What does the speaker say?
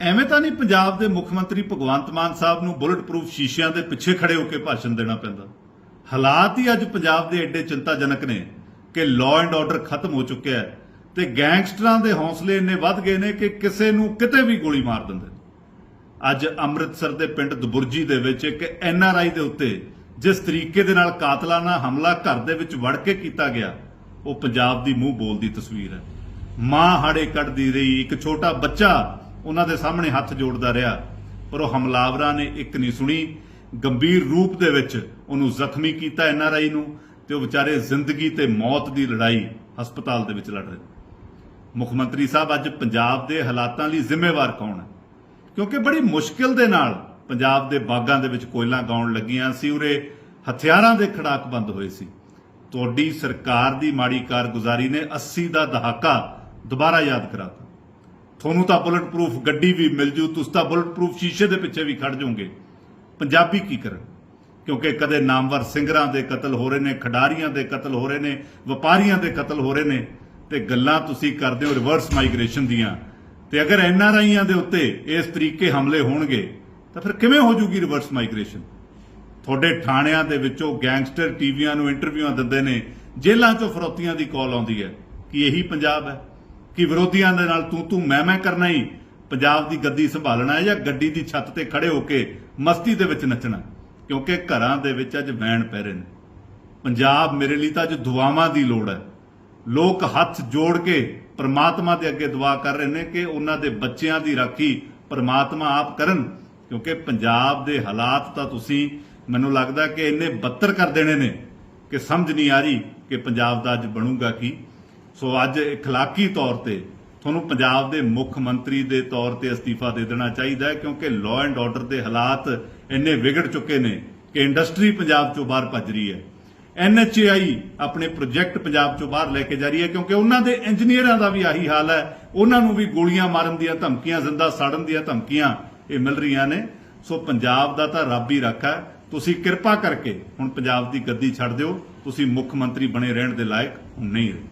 ਐਵੇਂ ਤਾਂ ਨਹੀਂ ਪੰਜਾਬ ਦੇ ਮੁੱਖ ਮੰਤਰੀ ਭਗਵੰਤ ਮਾਨ ਸਾਹਿਬ ਨੂੰ ਬੁਲਟ ਪ੍ਰੂਫ ਸ਼ੀਸ਼ਿਆਂ ਦੇ ਪਿੱਛੇ ਖੜੇ ਹੋ ਕੇ ਭਾਸ਼ਣ ਦੇਣਾ ਪੈਂਦਾ? ਹਾਲਾਤ ਹੀ ਅੱਜ ਪੰਜਾਬ ਦੇ ਐਡੇ ਚਿੰਤਾਜਨਕ ਨੇ ਕਿ ਲਾਅ ਐਂਡ ਆਰਡਰ ਖਤਮ ਹੋ ਚੁੱਕਿਆ ਹੈ ਤੇ ਗੈਂਗਸਟਰਾਂ ਦੇ ਹੌਸਲੇ ਇੰਨੇ ਵੱਧ ਗਏ ਨੇ ਕਿ ਕਿਸੇ ਨੂੰ ਕਿਤੇ ਵੀ ਗੋਲੀ ਮਾਰ ਦਿੰਦੇ ਨੇ। ਅੱਜ ਅੰਮ੍ਰਿਤਸਰ ਦੇ ਪਿੰਡ ਦਬੁਰਜੀ ਦੇ ਵਿੱਚ ਇੱਕ ਐਨ ਆਰ ਆਈ ਦੇ ਉੱਤੇ ਜਿਸ ਤਰੀਕੇ ਦੇ ਨਾਲ ਕਾਤਲਾਨਾ ਹਮਲਾ ਘਰ ਦੇ ਵਿੱਚ ਵੜ ਕੇ ਕੀਤਾ ਗਿਆ, ਉਹ ਪੰਜਾਬ ਦੀ ਮੂੰਹ ਬੋਲਦੀ ਤਸਵੀਰ ਹੈ। ਮਾਂ ਹਾੜੇ ਕੱਢਦੀ ਰਹੀ, ਇੱਕ ਛੋਟਾ ਬੱਚਾ ਉਹਨਾਂ ਦੇ ਸਾਹਮਣੇ ਹੱਥ ਜੋੜਦਾ ਰਿਹਾ, ਪਰ ਉਹ ਹਮਲਾਵਰਾਂ ਨੇ ਇੱਕ ਨਹੀਂ ਸੁਣੀ। ਗੰਭੀਰ ਰੂਪ ਦੇ ਵਿੱਚ ਉਹਨੂੰ ਜ਼ਖਮੀ ਕੀਤਾ ਐੱਨ ਆਰ ਆਈ ਨੂੰ ਤੇ ਉਹ ਵਿਚਾਰੇ ਜ਼ਿੰਦਗੀ ਤੇ ਮੌਤ ਦੀ ਲੜਾਈ ਹਸਪਤਾਲ ਦੇ ਵਿੱਚ ਲੜ ਰਹੇ। ਮੁੱਖ ਮੰਤਰੀ ਸਾਹਿਬ ਅੱਜ ਪੰਜਾਬ ਦੇ ਹਾਲਾਤਾਂ ਲਈ ਜ਼ਿੰਮੇਵਾਰ ਕੌਣ ਹੈ? ਕਿਉਂਕਿ ਬੜੀ ਮੁਸ਼ਕਿਲ ਦੇ ਨਾਲ ਪੰਜਾਬ ਦੇ ਬਾਗਾਂ ਦੇ ਵਿੱਚ ਕੋਇਲਾਂ ਗਾਉਣ ਲੱਗੀਆਂ ਸੀ, ਉਰੇ ਹਥਿਆਰਾਂ ਦੇ ਖੜਾਕ ਬੰਦ ਹੋਏ ਸੀ। ਤੁਹਾਡੀ ਸਰਕਾਰ ਦੀ ਮਾੜੀ ਕਾਰਗੁਜ਼ਾਰੀ ਨੇ 80 ਦਾ ਦਹਾਕਾ ਦੁਬਾਰਾ ਯਾਦ ਕਰਾਤਾ। ਤੁਹਾਨੂੰ ਤਾਂ ਬੁਲਟ ਪ੍ਰੂਫ ਗੱਡੀ ਵੀ ਮਿਲ ਜੂ, ਤੁਸੀਂ ਤਾਂ ਬੁਲਟ ਪ੍ਰੂਫ ਸ਼ੀਸ਼ੇ ਦੇ ਪਿੱਛੇ ਵੀ ਖੜ ਜਾਓਗੇ। ਪੰਜਾਬੀ ਕੀ ਕਰਨ ਕਿਉਂਕਿ ਕਦੇ ਨਾਮਵਰ ਸਿੰਗਰਾਂ ਦੇ ਕਤਲ ਹੋ ਰਹੇ ਨੇ, ਖਿਡਾਰੀਆਂ ਦੇ ਕਤਲ ਹੋ ਰਹੇ ਨੇ, ਵਪਾਰੀਆਂ ਦੇ ਕਤਲ ਹੋ ਰਹੇ ਨੇ, ਤੇ ਗੱਲਾਂ ਤੁਸੀਂ ਕਰਦੇ ਹੋ ਰਿਵਰਸ ਮਾਈਗ੍ਰੇਸ਼ਨ ਦੀਆਂ। ਤੇ ਅਗਰ ਐੱਨ ਆਰ ਆਈਆਂ ਦੇ ਉੱਤੇ ਇਸ ਤਰੀਕੇ ਹਮਲੇ ਹੋਣਗੇ, ਤਾਂ ਫਿਰ ਕਿਵੇਂ ਹੋ ਜੂਗੀ ਰਿਵਰਸ ਮਾਈਗ੍ਰੇਸ਼ਨ ਤੁਹਾਡੇ ਥਾਣਿਆਂ ਦੇ ਵਿੱਚੋਂ ਗੈਂਗਸਟਰ ਟੀਵੀਆਂ ਨੂੰ ਇੰਟਰਵਿਊਆਂ ਦਿੰਦੇ ਨੇ, ਜੇਲ੍ਹਾਂ 'ਚੋਂ ਫਰੋਤੀਆਂ ਦੀ ਕਾਲ ਆਉਂਦੀ ਹੈ, ਕਿ ਇਹੀ ਪੰਜਾਬ ਹੈ। ਕਿ ਵਿਰੋਧੀਆਂ ਦੇ ਨਾਲ ਤੂੰ ਤੂੰ ਮੈਂ ਮੈਂ ਕਰਨਾ ਹੀ। ਪੰਜਾਬ ਦੀ ਗੱਦੀ ਸੰਭਾਲਣਾ ਹੈ ਜਾਂ ਗੱਡੀ ਦੀ ਛੱਤ ਤੇ ਖੜੇ ਹੋ ਕੇ ਮਸਤੀ ਦੇ ਵਿੱਚ ਨੱਚਣਾ? ਕਿਉਂਕਿ ਘਰਾਂ ਦੇ ਵਿੱਚ ਅੱਜ ਵੈਣ ਪੈ ਰਹੇ ਨੇ। ਪੰਜਾਬ ਮੇਰੇ ਲਈ ਤਾਂ ਅੱਜ ਦੁਆਵਾਂ ਦੀ ਲੋੜ ਹੈ। ਲੋਕ ਹੱਥ ਜੋੜ ਕੇ ਪਰਮਾਤਮਾ ਦੇ ਅੱਗੇ ਦੁਆ ਕਰ ਰਹੇ ਨੇ ਕਿ ਉਹਨਾਂ ਦੇ ਬੱਚਿਆਂ ਦੀ ਰਾਖੀ ਪਰਮਾਤਮਾ ਆਪ ਕਰਨ। ਕਿਉਂਕਿ ਪੰਜਾਬ ਦੇ ਹਾਲਾਤ ਤਾਂ ਤੁਸੀਂ, ਮੈਨੂੰ ਲੱਗਦਾ ਕਿ ਇੰਨੇ ਬੱਤਰ ਕਰ ਦੇਣੇ ਨੇ ਕਿ ਸਮਝ ਨਹੀਂ ਆ ਰਹੀ ਕਿ ਪੰਜਾਬ ਦਾ ਅੱਜ ਬਣੂਗਾ ਕੀ। ਸੋ ਅੱਜ اخلاقی ਤੌਰ ਤੇ ਤੁਹਾਨੂੰ ਪੰਜਾਬ ਦੇ ਮੁੱਖ ਮੰਤਰੀ ਦੇ ਤੌਰ ਤੇ ਅਸਤੀਫਾ ਦੇ ਦੇਣਾ ਚਾਹੀਦਾ ਹੈ ਕਿਉਂਕਿ ਲਾਅ ਐਂਡ ਆਰਡਰ ਦੇ ਹਾਲਾਤ ਇੰਨੇ ਵਿਗੜ ਚੁੱਕੇ ਨੇ ਕਿ ਇੰਡਸਟਰੀ ਪੰਜਾਬ ਚੋਂ ਬਾਹਰ ਭੱਜ ਰਹੀ ਹੈ ਐਨਐਚਏਆਈ ਆਪਣੇ ਪ੍ਰੋਜੈਕਟ ਪੰਜਾਬ ਚੋਂ ਬਾਹਰ ਲੈ ਕੇ ਜਾ ਰਹੀ ਹੈ ਕਿਉਂਕਿ ਉਹਨਾਂ ਦੇ ਇੰਜੀਨੀਅਰਾਂ ਦਾ ਵੀ ਆਹੀ ਹਾਲ ਹੈ ਉਹਨਾਂ ਨੂੰ ਵੀ ਗੋਲੀਆਂ ਮਾਰਨ ਦੀਆਂ ਧਮਕੀਆਂ ਜ਼ਿੰਦਾ ਸਾੜਨ ਦੀਆਂ ਧਮਕੀਆਂ ਇਹ ਮਿਲ ਰਹੀਆਂ ਨੇ ਸੋ ਪੰਜਾਬ ਦਾ ਤਾਂ ਰੱਬ ਹੀ ਰੱਖਾ ਹੈ। ਤੁਸੀਂ ਕਿਰਪਾ ਕਰਕੇ ਹੁਣ ਪੰਜਾਬ ਦੀ ਗੱਦੀ ਛੱਡ ਦਿਓ ਤੁਸੀਂ ਮੁੱਖ ਮੰਤਰੀ ਬਣੇ ਰਹਿਣ ਦੇ ਲਾਇਕ ਹੁਣ ਨਹੀਂ ਰਹੇ